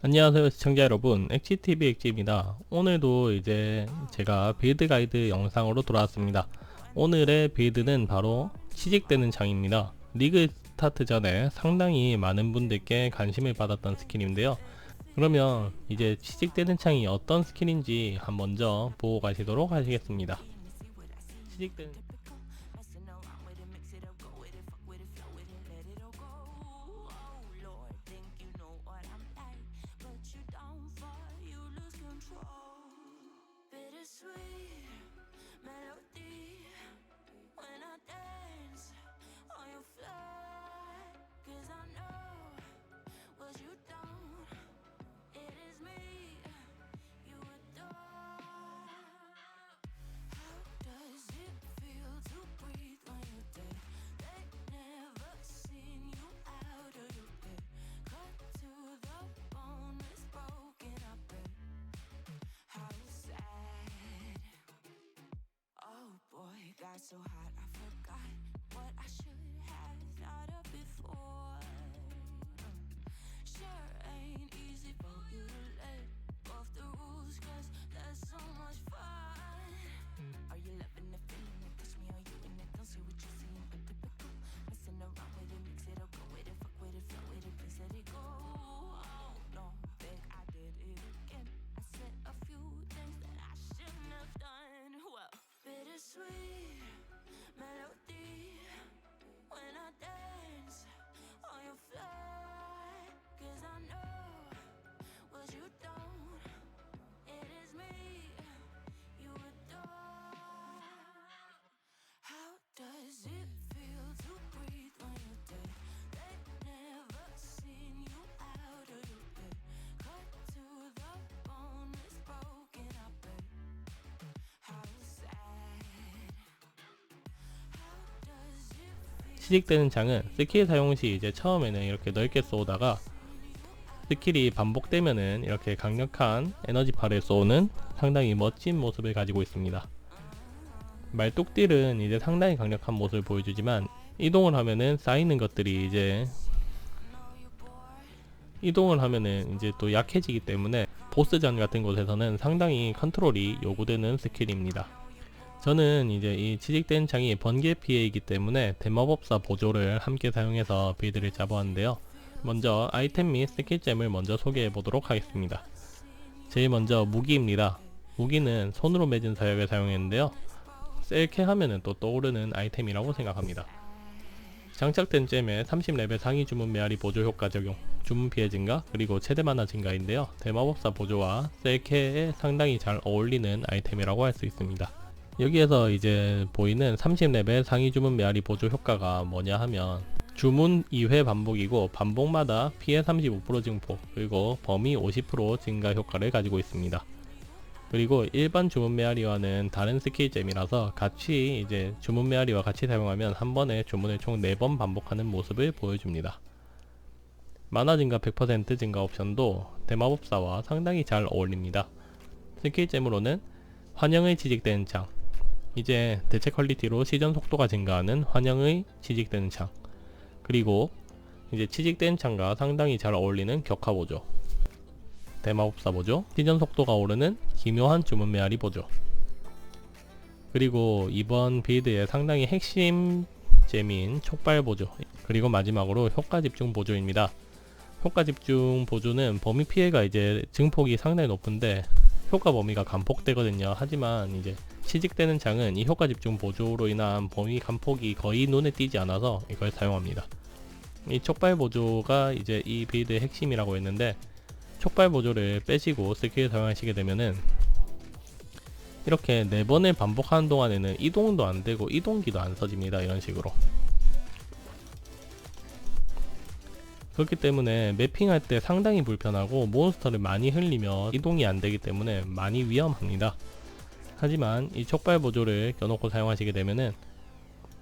안녕하세요 시청자 여러분. 엑지TV 엑지입니다. 오늘도 이제 제가 빌드 가이드 영상으로 돌아왔습니다. 오늘의 빌드는 바로 취직되는 창입니다. 리그 스타트 전에 상당히 많은 분들께 관심을 받았던 스킬인데요. 그러면 이제 취직되는 창이 어떤 스킬인지 한 먼저 보고 가시도록 하시겠습니다. 취직되는 so high. 취직되는 창은 스킬 사용 시 이제 처음에는 이렇게 넓게 쏘다가 스킬이 반복되면은 이렇게 강력한 에너지파를 쏘는 상당히 멋진 모습을 가지고 있습니다. 말뚝딜은 이제 상당히 강력한 모습을 보여주지만 이동을 하면은 쌓이는 것들이 이제 이동을 하면은 이제 또 약해지기 때문에 보스전 같은 곳에서는 상당히 컨트롤이 요구되는 스킬입니다. 저는 이제 이 취직된 창이 번개 피해이기 때문에 대마법사 보조를 함께 사용해서 빌드를 잡아왔는데요. 먼저 아이템 및 스킬잼을 먼저 소개해 보도록 하겠습니다. 제일 먼저 무기입니다. 무기는 손으로 맺은 사역을 사용했는데요. 셀케 하면은 또 떠오르는 아이템이라고 생각합니다. 장착된 잼에 30레벨 상위 주문 메아리 보조 효과 적용, 주문 피해 증가, 그리고 최대 만화 증가인데요. 대마법사 보조와 셀케에 상당히 잘 어울리는 아이템이라고 할 수 있습니다. 여기에서 이제 보이는 30레벨 상위 주문 메아리 보조 효과가 뭐냐 하면 주문 2회 반복이고 반복마다 피해 35% 증폭 그리고 범위 50% 증가 효과를 가지고 있습니다. 그리고 일반 주문 메아리와는 다른 스킬잼이라서 같이 이제 주문 메아리와 같이 사용하면 한 번에 주문을 총 4번 반복하는 모습을 보여줍니다. 만화 증가 100% 증가 옵션도 대마법사와 상당히 잘 어울립니다. 스킬잼으로는 환영의 취직되는 창 이제 대체 퀄리티로 시전 속도가 증가하는 환영의 취직되는 창. 그리고 이제 취직된 창과 상당히 잘 어울리는 격화 보조. 대마법사 보조. 시전 속도가 오르는 기묘한 주문 메아리 보조. 그리고 이번 빌드의 상당히 핵심 잼인 촉발 보조. 그리고 마지막으로 효과 집중 보조입니다. 효과 집중 보조는 범위 피해가 이제 증폭이 상당히 높은데 효과 범위가 감폭되거든요. 하지만 이제 취직되는 창은 이 효과 집중 보조로 인한 범위 감폭이 거의 눈에 띄지 않아서 이걸 사용합니다. 이 촉발 보조가 이제 이 빌드의 핵심이라고 했는데 촉발 보조를 빼시고 스킬 사용하시게 되면은 이렇게 네 번을 반복하는 동안에는 이동도 안 되고 이동기도 안 써집니다. 이런 식으로. 그렇기 때문에 매핑할 때 상당히 불편하고 몬스터를 많이 흘리며 이동이 안 되기 때문에 많이 위험합니다 하지만 이 촉발 보조를 껴놓고 사용하시게 되면은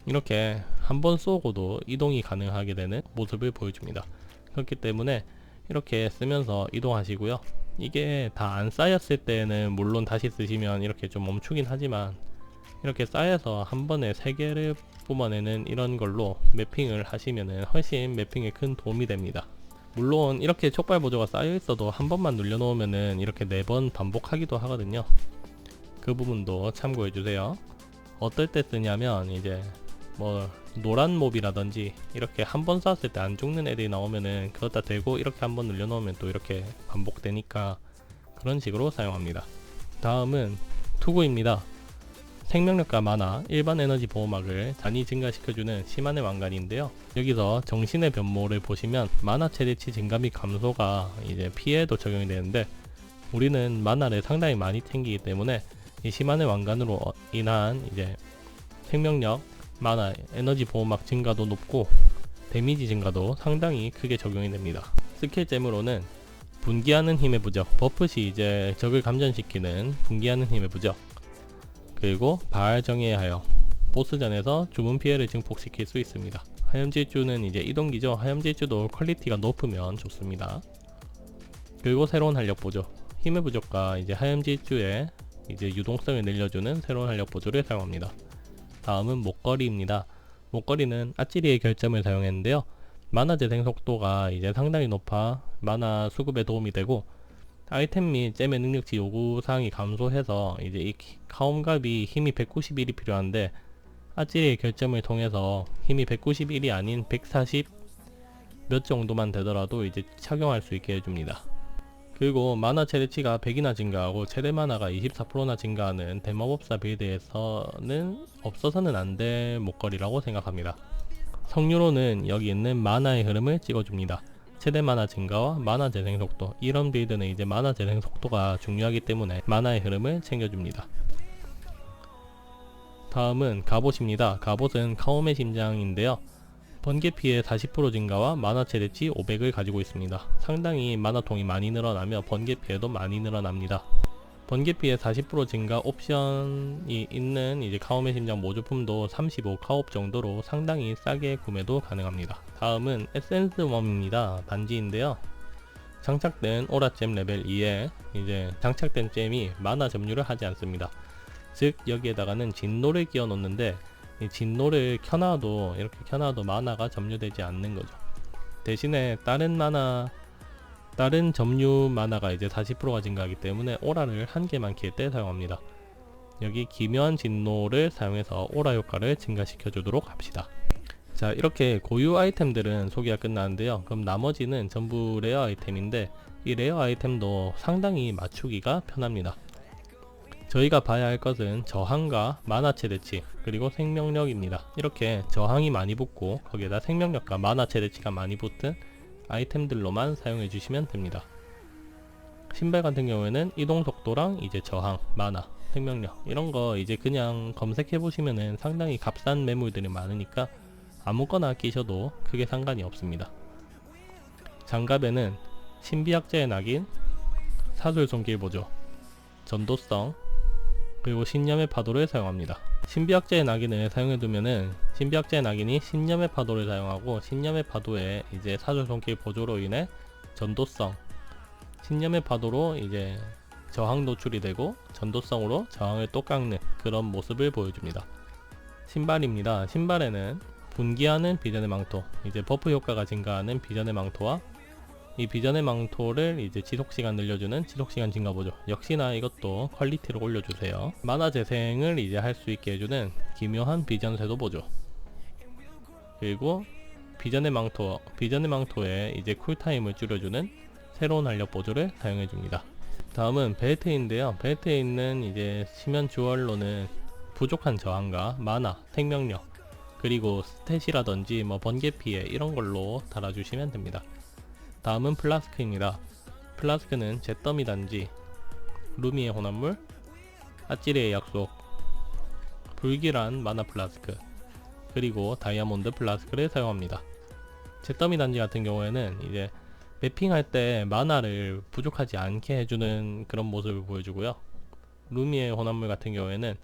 이렇게 한 번 쏘고도 이동이 가능하게 되는 모습을 보여줍니다 그렇기 때문에 이렇게 쓰면서 이동하시고요. 이게 다 안 쌓였을 때는 물론 다시 쓰시면 이렇게 좀 멈추긴 하지만 이렇게 쌓여서 한 번에 세 개를 뽑아내는 이런 걸로 매핑을 하시면은 훨씬 매핑에 큰 도움이 됩니다. 물론 이렇게 촉발 보조가 쌓여 있어도 한 번만 눌려 놓으면은 이렇게 네번 반복하기도 하거든요. 그 부분도 참고해 주세요. 어떨 때 쓰냐면 이제 뭐 노란 몹이라든지 이렇게 한 번 쐈을 때 안 죽는 애들이 나오면은 그것다 대고 이렇게 한번 눌려 놓으면 또 이렇게 반복되니까 그런 식으로 사용합니다. 다음은 투구입니다. 생명력과 만화, 일반 에너지 보호막을 단위 증가시켜주는 시만의 왕관인데요. 여기서 정신의 변모를 보시면 만화 최대치 증가 및 감소가 이제 피해에도 적용이 되는데 우리는 만화를 상당히 많이 챙기기 때문에 이 시만의 왕관으로 어- 인한 이제 생명력, 만화, 에너지 보호막 증가도 높고 데미지 증가도 상당히 크게 적용이 됩니다. 스킬잼으로는 분기하는 힘의 부적, 버프시 이제 적을 감전시키는 분기하는 힘의 부적, 그리고 발정의의 하여, 보스전에서 주문 피해를 증폭시킬 수 있습니다. 하염질주는 이제 이동기죠. 하염질주도 퀄리티가 높으면 좋습니다. 그리고 새로운 활력 보조, 힘의 부족과 이제 하염질주의 이제 유동성을 늘려주는 새로운 활력 보조를 사용합니다. 다음은 목걸이입니다. 목걸이는 아찌리의 결점을 사용했는데요. 만화 재생 속도가 이제 상당히 높아 만화 수급에 도움이 되고 아이템 및 잼의 능력치 요구 사항이 감소해서 이제 이 키- 카움갑이 힘이 191이 필요한데 아찌리의 결점을 통해서 힘이 191이 아닌 140 몇 정도만 되더라도 이제 착용할 수 있게 해줍니다. 그리고 만화 최대치가 100이나 증가하고 최대 만화가 24%나 증가하는 대마법사 빌드에서는 없어서는 안 될 목걸이라고 생각합니다. 성유로는 여기 있는 만화의 흐름을 찍어줍니다. 최대 만화 증가와 만화 재생 속도 이런 빌드는 이제 만화 재생 속도가 중요하기 때문에 만화의 흐름을 챙겨줍니다. 다음은 갑옷입니다. 갑옷은 카오메 심장인데요. 번개 피해 40% 증가와 만화 최대치 500을 가지고 있습니다. 상당히 만화통이 많이 늘어나며 번개 피해도 많이 늘어납니다. 번개 피해 40% 증가 옵션이 있는 이제 카오메 심장 모조품도 35 카옵 정도로 상당히 싸게 구매도 가능합니다. 다음은 에센스 웜입니다. 반지인데요. 장착된 오라잼 레벨 2에 이제 장착된 잼이 만화 점유를 하지 않습니다. 즉 여기에다가는 진노를 끼워 놓는데 이 진노를 켜놔도 이렇게 켜놔도 만화가 점유되지 않는 거죠. 대신에 다른 만화 다른 점유 만화가 이제 40%가 증가하기 때문에 오라를 한 개만 킬 때 사용합니다. 여기 기묘한 진노를 사용해서 오라 효과를 증가시켜 주도록 합시다. 자 이렇게 고유 아이템들은 소개가 끝나는데요. 그럼 나머지는 전부 레어 아이템인데 이 레어 아이템도 상당히 맞추기가 편합니다. 저희가 봐야 할 것은 저항과 만화 최대치 그리고 생명력입니다. 이렇게 저항이 많이 붙고 거기에다 생명력과 만화 최대치가 많이 붙은 아이템들로만 사용해 주시면 됩니다. 신발 같은 경우에는 이동 속도랑 이제 저항, 만화, 생명력 이런 거 이제 그냥 검색해 보시면은 상당히 값싼 매물들이 많으니까 아무거나 끼셔도 크게 상관이 없습니다. 장갑에는 신비학자의 낙인, 사술 손길 보조, 전도성, 그리고 신념의 파도를 사용합니다. 신비학자의 낙인을 사용해두면은 신비학자의 낙인이 신념의 파도를 사용하고 신념의 파도에 이제 사술 손길 보조로 인해 전도성, 신념의 파도로 이제 저항 노출이 되고 전도성으로 저항을 또 깎는 그런 모습을 보여줍니다. 신발입니다. 신발에는 분기하는 비전의 망토, 이제 버프 효과가 증가하는 비전의 망토와 이 비전의 망토를 이제 지속시간 늘려주는 지속시간 증가 보조. 역시나 이것도 퀄리티를 올려주세요. 만화 재생을 이제 할 수 있게 해주는 기묘한 비전 쇄도 보조. 그리고 비전의 망토 비전의 망토에 이제 쿨타임을 줄여주는 새로운 활력 보조를 사용해줍니다. 다음은 벨트인데요. 벨트에 있는 이제 시면 주얼로는 부족한 저항과 만화, 생명력 그리고 스탯이라든지 뭐 번개 피해 이런 걸로 달아주시면 됩니다 다음은 플라스크입니다. 플라스크는 잿더미 단지, 루미의 혼합물, 아찌리의 약속, 불길한 마나 플라스크, 그리고 다이아몬드 플라스크를 사용합니다. 잿더미 단지 같은 경우에는 이제 매핑할 때 마나를 부족하지 않게 해주는 그런 모습을 보여주고요. 루미의 혼합물 같은 경우에는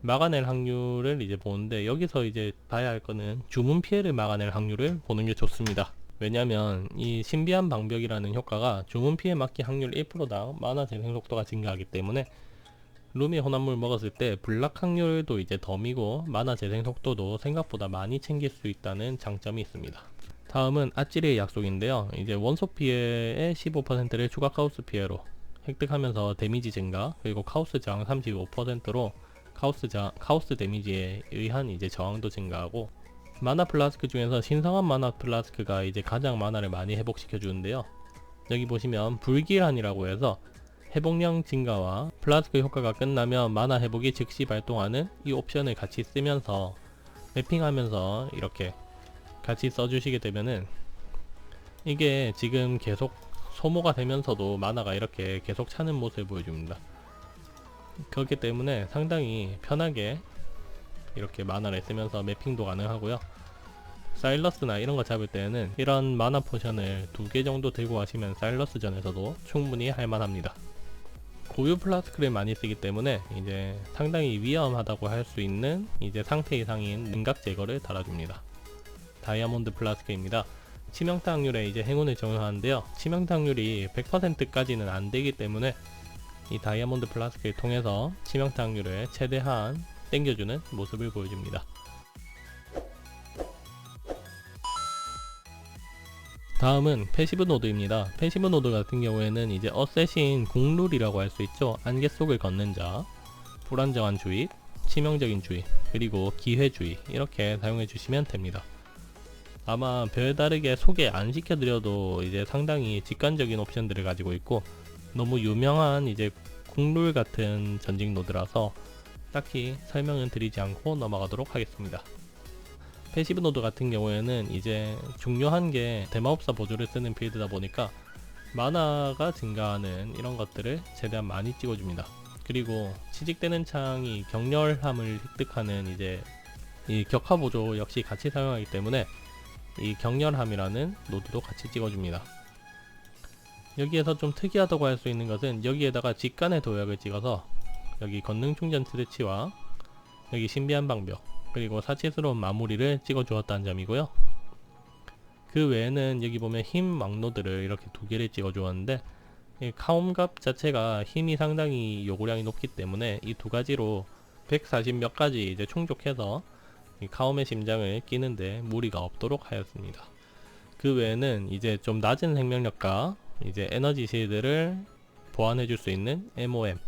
막아낼 확률을 이제 보는데 여기서 이제 봐야 할 거는 주문 피해를 막아낼 확률을 보는 게 좋습니다. 왜냐면 이 신비한 방벽이라는 효과가 주문 피해 막기 확률 1%당 만화 재생 속도가 증가하기 때문에 루미 혼합물 먹었을 때 블락 확률도 이제 덤이고 만화 재생 속도도 생각보다 많이 챙길 수 있다는 장점이 있습니다. 다음은 아찌리의 약속인데요. 이제 원소 피해의 15%를 추가 카우스 피해로 획득하면서 데미지 증가 그리고 카우스 저항 35%로 카우스 저항, 카우스 데미지에 의한 이제 저항도 증가하고 마나 플라스크 중에서 신성한 마나 플라스크가 이제 가장 마나를 많이 회복시켜 주는데요. 여기 보시면 불기란이라고 해서 회복량 증가와 플라스크 효과가 끝나면 마나 회복이 즉시 발동하는 이 옵션을 같이 쓰면서 맵핑하면서 이렇게 같이 써주시게 되면은 이게 지금 계속 소모가 되면서도 마나가 이렇게 계속 차는 모습을 보여줍니다. 그렇기 때문에 상당히 편하게 이렇게 마나를 쓰면서 매핑도 가능하고요. 사일러스나 이런 거 잡을 때는 이런 마나 포션을 두 개 정도 들고 가시면 사일러스 전에서도 충분히 할만합니다. 고유 플라스크를 많이 쓰기 때문에 이제 상당히 위험하다고 할 수 있는 이제 상태 이상인 능각 제거를 달아줍니다. 다이아몬드 플라스크입니다. 치명타 확률에 이제 행운을 적용하는데요. 치명타 확률이 100%까지는 안 되기 때문에 이 다이아몬드 플라스크를 통해서 치명타 확률을 최대한 땡겨주는 모습을 보여줍니다. 다음은 패시브 노드입니다. 패시브 노드 같은 경우에는 이제 어쌔신 국룰이라고 할 수 있죠. 안개 속을 걷는 자, 불안정한 주의, 치명적인 주의, 그리고 기회주의 이렇게 사용해 주시면 됩니다. 아마 별다르게 소개 안 시켜드려도 이제 상당히 직관적인 옵션들을 가지고 있고 너무 유명한 이제 국룰 같은 전직 노드라서 딱히 설명은 드리지 않고 넘어가도록 하겠습니다. 패시브 노드 같은 경우에는 이제 중요한 게 대마법사 보조를 쓰는 빌드다 보니까 마나가 증가하는 이런 것들을 최대한 많이 찍어줍니다. 그리고 취직되는 창이 격렬함을 획득하는 이제 이 격화 보조 역시 같이 사용하기 때문에 이 격렬함이라는 노드도 같이 찍어줍니다. 여기에서 좀 특이하다고 할 수 있는 것은 여기에다가 직간의 도약을 찍어서 여기 건능 충전 스레치와 여기 신비한 방벽 그리고 사치스러운 마무리를 찍어 주었다는 점이고요. 그 외에는 여기 보면 힘 막노드를 이렇게 두 개를 찍어 주었는데 이 카옴갑 자체가 힘이 상당히 요구량이 높기 때문에 이 두 가지로 140 몇 가지 이제 충족해서 이 카옴의 심장을 끼는데 무리가 없도록 하였습니다. 그 외에는 이제 좀 낮은 생명력과 이제 에너지 실드를 보완해 줄 수 있는 MOM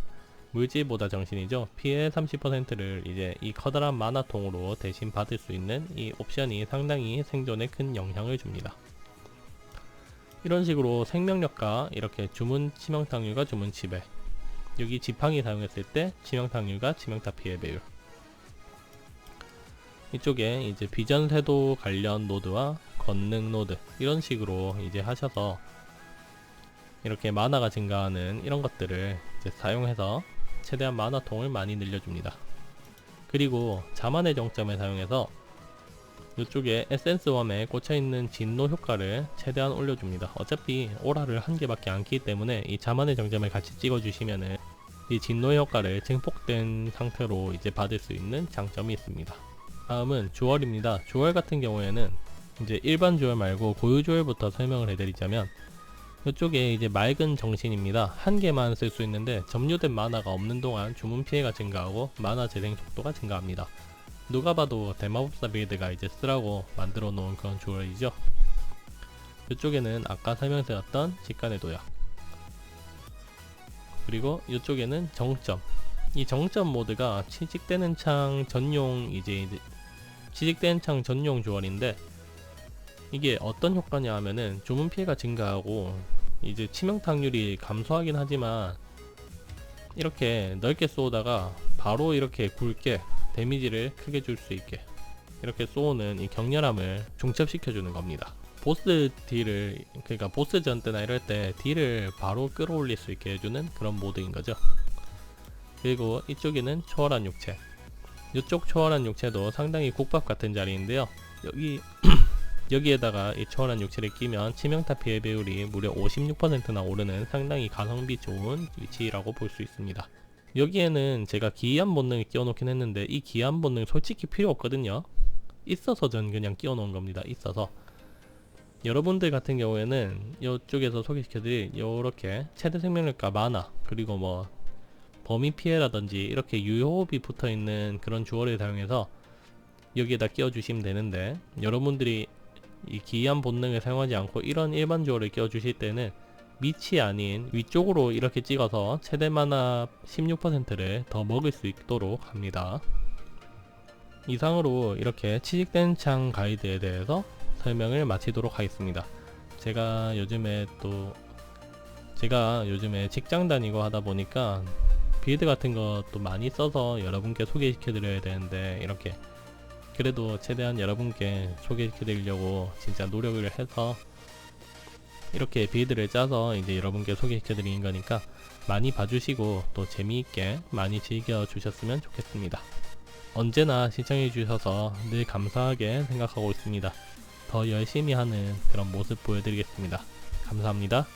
물질보다 정신이죠. 피해 30%를 이제 이 커다란 마나통으로 대신 받을 수 있는 이 옵션이 상당히 생존에 큰 영향을 줍니다. 이런 식으로 생명력과 이렇게 주문 치명타률과 주문 치배 여기 지팡이 사용했을 때 치명타률과 치명타 피해 배율 이쪽에 이제 비전 세도 관련 노드와 건능 노드 이런 식으로 이제 하셔서 이렇게 마나가 증가하는 이런 것들을 이제 사용해서 최대한 마나통을 많이 늘려줍니다. 그리고 자만의 정점을 사용해서 이쪽에 에센스 웜에 꽂혀있는 진노 효과를 최대한 올려줍니다. 어차피 오라를 한 개밖에 안 끼기 때문에 이 자만의 정점을 같이 찍어주시면은 이 진노 효과를 증폭된 상태로 이제 받을 수 있는 장점이 있습니다. 다음은 주얼입니다. 주얼 같은 경우에는 이제 일반 주얼 말고 고유 주얼부터 설명을 해드리자면 이쪽에 이제 맑은 정신입니다. 한 개만 쓸 수 있는데 점유된 만화가 없는 동안 주문 피해가 증가하고 만화 재생 속도가 증가합니다. 누가 봐도 대마법사 빌드가 이제 쓰라고 만들어 놓은 그런 주얼이죠. 이쪽에는 아까 설명드렸던 직간의 도약 그리고 이쪽에는 정점 이 정점 모드가 취직되는 창 전용 이제 취직된 창 전용 주얼인데 이게 어떤 효과냐 하면은 주문 피해가 증가하고 이제 치명타률이 감소하긴 하지만 이렇게 넓게 쏘다가 바로 이렇게 굵게 데미지를 크게 줄 수 있게 이렇게 쏘는 이 격렬함을 중첩시켜 주는 겁니다. 보스 딜을 그러니까 보스 전 때나 이럴 때 딜을 바로 끌어올릴 수 있게 해주는 그런 모드인 거죠. 그리고 이쪽에는 초월한 육체 이쪽 초월한 육체도 상당히 국밥 같은 자리인데요. 여기 여기에다가 이 초월한 육체를 끼면 치명타 피해 배율이 무려 56%나 오르는 상당히 가성비 좋은 위치라고 볼 수 있습니다. 여기에는 제가 기이한 본능을 끼워놓긴 했는데 이 기이한 본능 솔직히 필요 없거든요. 있어서 전 그냥 끼워놓은 겁니다. 있어서 여러분들 같은 경우에는 이쪽에서 소개시켜드릴 요렇게 최대 생명력과 만화 그리고 뭐 범위 피해라든지 이렇게 유효호흡이 붙어있는 그런 주얼을 사용해서 여기에다 끼워주시면 되는데 여러분들이 이 기이한 본능을 사용하지 않고 이런 일반적으로 끼워주실 때는 밑이 아닌 위쪽으로 이렇게 찍어서 최대 만화 16%를 더 먹을 수 있도록 합니다. 이상으로 이렇게 취직된 창 가이드에 대해서 설명을 마치도록 하겠습니다. 제가 요즘에 또 제가 요즘에 직장 다니고 하다 보니까 빌드 같은 것도 많이 써서 여러분께 소개시켜 드려야 되는데 이렇게 그래도 최대한 여러분께 소개시켜 드리려고 진짜 노력을 해서 이렇게 빌드를 짜서 이제 여러분께 소개시켜 드리는 거니까 많이 봐주시고 또 재미있게 많이 즐겨 주셨으면 좋겠습니다. 언제나 시청해 주셔서 늘 감사하게 생각하고 있습니다. 더 열심히 하는 그런 모습 보여드리겠습니다. 감사합니다.